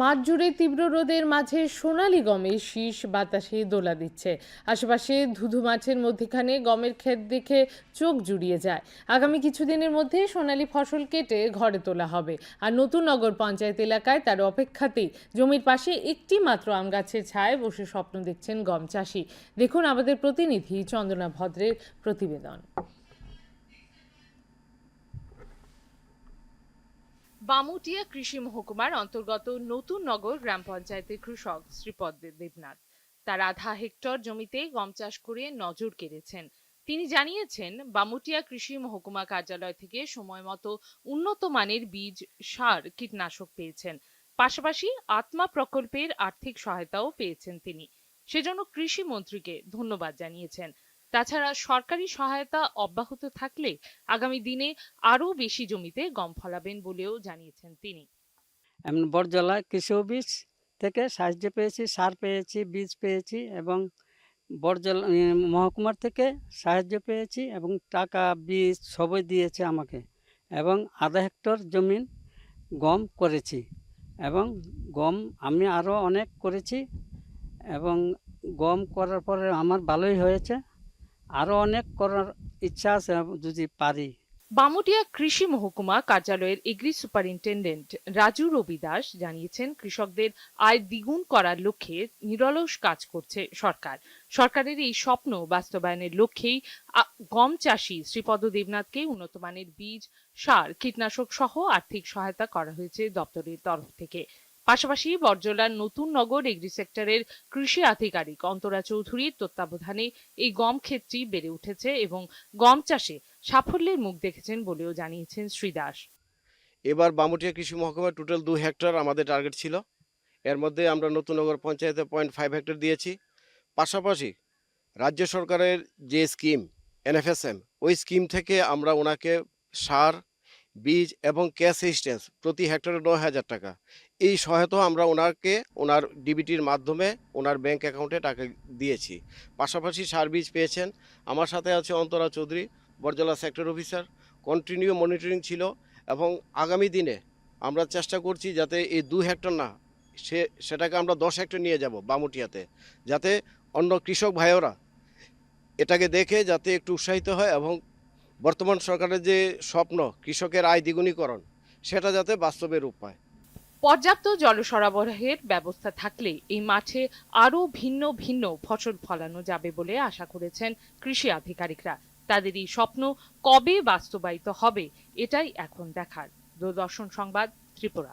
মাঠ জুড়ে তীব্র রোদের মাঝে সোনালি গমের শীষ বাতাসে দোলা দিচ্ছে। আশেপাশে ধুধু মাছের মধ্যেখানে গমের ক্ষেত দেখে চোখ জুড়িয়ে যায়। আগামী কিছুদিনের মধ্যে সোনালী ফসল কেটে ঘরে তোলা হবে। আর নতুন নগর পঞ্চায়েত এলাকায় তার অপেক্ষাতেই জমির পাশে একটি মাত্র আম গাছের ছায় বসে স্বপ্ন দেখছেন গম চাষি। দেখুন আমাদের প্রতিনিধি চন্দনা ভদ্রের প্রতিবেদন। বামুটিয়া কৃষি মহকুমার অন্তর্গত নতুন নগর গ্রাম পঞ্চায়েতের কৃষক শ্রীপদ দেবনাথ। তার আধা হেক্টর জমিতে গম চাষ করে নজর কেড়েছেন। তিনি জানিয়েছেন, বামুটিয়া কৃষি মহকুমা কার্যালয় থেকে সময় মতো উন্নত মানের বীজ, সার, কীটনাশক পেয়েছেন। পাশাপাশি আত্মা প্রকল্পের আর্থিক সহায়তাও পেয়েছেন তিনি। সেজন্য কৃষি মন্ত্রীকে ধন্যবাদ জানিয়েছেন। তাছাড়া সরকারি সহায়তা অব্যাহত থাকলে আগামী দিনে আরও বেশি জমিতে গম ফলাবেন বলেও জানিয়েছেন তিনি। বরজলা কৃষি অফিস থেকে সাহায্য পেয়েছি, সার পেয়েছি, বীজ পেয়েছি এবং বরজলা মহকুমার থেকে সাহায্য পেয়েছি এবং টাকা, বীজ সবই দিয়েছে আমাকে এবং আধা হেক্টর জমিন গম করেছি এবং গম আমি আরও অনেক করেছি এবং গম করার পরে আমার ভালোই হয়েছে। আরও অনেক করার ইচ্ছা আছে যদি পারি। বামুটিয়া কৃষি মহকুমা কার্যালয়ের এগ্রি সুপারিনটেন্ডেন্ট রাজু রবি দাস জানিয়েছেন, কৃষকদের আয় দ্বিগুণ করার লক্ষ্যে নিরলস কাজ করছে সরকার। সরকারের এই স্বপ্ন বাস্তবায়নের লক্ষ্যেই গম চাষী শ্রীপদ দেবনাথকে উন্নত মানের বীজ, সার, কীটনাশক সহ আর্থিক সহায়তা করা হয়েছে দপ্তরের তরফ থেকে। পাশাপাশি বর্জলার নতুন নগর এগ্রি সেক্টরের কৃষি আধিকারিক অন্তরা চৌধুরীর তত্ত্বাবধানে এই গম ক্ষেতটি বেড়ে উঠেছে এবং গম চাষে সাফল্যের মুখ দেখেছেন বলেও জানিয়েছেন শ্রী দাস। এবার বামুটিয়া কৃষি মহকুমায় টোটাল দু হেক্টর আমাদের টার্গেট ছিল। এর মধ্যে আমরা নতুন নগর পঞ্চায়েতে পয়েন্ট ফাইভ হেক্টর দিয়েছি। পাশাপাশি রাজ্য সরকারের যে স্কিম এনএফএসএম ওই স্কিম থেকে আমরা ওনাকে সার বীজ এবং ক্যাশ অ্যাসিস্ট্যান্স প্রতি হেক্টরে নয় হাজার টাকা। এই সহায়তা আমরা ওনাকে ওনার ডিবিটির মাধ্যমে ওনার ব্যাংক অ্যাকাউন্টে টাকা দিয়েছি। পাশাপাশি সার বীজ পেয়েছেন। আমার সাথে আছে Antara Chowdhury, Barjala sector officer. Continue monitoring ছিল এবং আগামী দিনে আমরা চেষ্টা করছি যাতে এই দু হেক্টর না, সে, সেটাকে আমরা দশ হেক্টর নিয়ে যাব বামুটিয়াতে, যাতে অন্য কৃষক ভাইয়েরা এটাকে দেখে যাতে একটু উৎসাহিত হয় এবং বর্তমান সরকারের যে স্বপ্ন, কৃষকের আয় দ্বিগুণীকরণ, সেটা যাতে বাস্তবে রূপ পায়। পর্যাপ্ত জল সরবরাহের ব্যবস্থা থাকলে এই মাঠে আরও ভিন্ন ভিন্ন ফসল ফলানো যাবে বলে আশা করেছেন কৃষি আধিকারিকরা। তাদের এই স্বপ্ন কবে বাস্তবায়িত হবে, এটাই এখন দেখার। দূরদর্শন সংবাদ ত্রিপুরা।